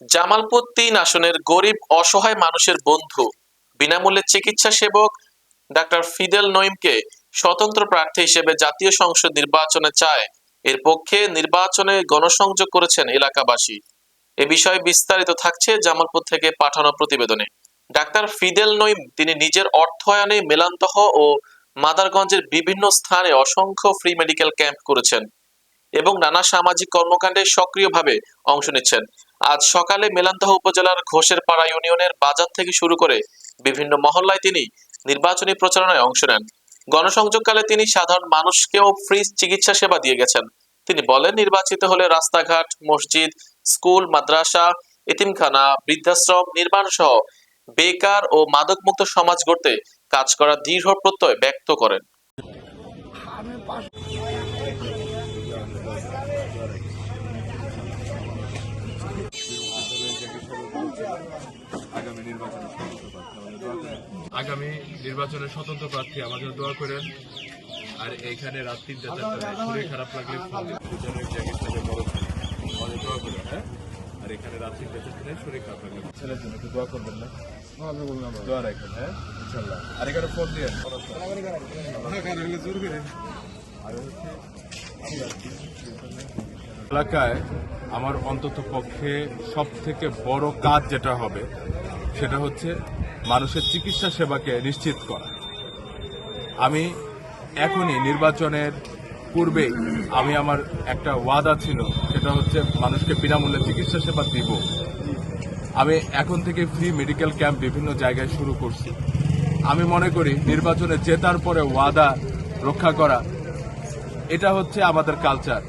জামালপুর তিন আসনের গরিব, অসহায় মানুষের বন্ধু। বিনামূল্যে চিকিৎসা সেবক ডাক্তার ফিদেল নইমকে স্বতন্ত্র প্রার্থী হিসেবে জাতীয় সংসদ নির্বাচনে চায়। এর পক্ষে নির্বাচনে গণসংযোগ করেছেন এলাকাবাসী। এ বিষয়ে বিস্তারিত থাকছে জামালপুর থেকে পাঠানো প্রতিবেদনে। ডাক্তার ফিদেল নইম তিনি নিজের অর্থায়নে মেলান্তহ ও মাদারগঞ্জের বিভিন্ন স্থানে অসংখ্য ফ্রি মেডিকেল ক্যাম্প করেছেন এবং নানা সামাজিক কর্মকাণ্ডে সক্রিয়ভাবে অংশ নিচ্ছেন। আজ সকালে মেলান্তহ উপজেলার ঘোষের পাড়া ইউনিয়নের বাজার থেকে শুরু করে বিভিন্ন মহল্লায় তিনি নির্বাচনী প্রচারণায় অংশ নেন। গণসংযোগকালে তিনি সাধারণ মানুষকেও ফ্রি চিকিৎসা সেবা দিয়ে গেছেন। তিনি বলেন, নির্বাচিত হলে রাস্তাঘাট, মসজিদ, স্কুল, মাদ্রাসা, এতিমখানা, বৃদ্ধাশ্রম নির্মাণ সহ বেকার ও মাদকমুক্ত সমাজ গড়তে কাজ করার দৃঢ় প্রত্যয় ব্যক্ত করেন। নির্বাচনে স্বতন্ত্র প্রার্থী। আগামী নির্বাচনে স্বতন্ত্র প্রার্থী আমাদের দোয়া করেন। আর এইখানে রাত তিনটা চারটায় শরীর খারাপ লাগলে বড় আমাদের দোয়া করেন হ্যাঁ? আর এখানে রাত তিনটা চারটায় শরীর খারাপ লাগলে ছেলের জন্য একটু দোয়া করবেন না? দোয়া রাখবেন হ্যাঁ? ইনশাল্লাহ। আর এখানে ফোন দিয়ে এলাকায় আমার অন্তত পক্ষে সব থেকে বড় কাজ যেটা হবে সেটা হচ্ছে মানুষের চিকিৎসা সেবাকে নিশ্চিত করা। আমি এখনই নির্বাচনের পূর্বেই আমি আমার একটা ওয়াদা ছিল, সেটা হচ্ছে মানুষকে বিনামূল্যে চিকিৎসা সেবা দিব। আমি এখন থেকে ফ্রি মেডিকেল ক্যাম্প বিভিন্ন জায়গায় শুরু করছি। আমি মনে করি নির্বাচনে জেতার পরে ওয়াদা রক্ষা করা, এটা হচ্ছে আমাদের কালচার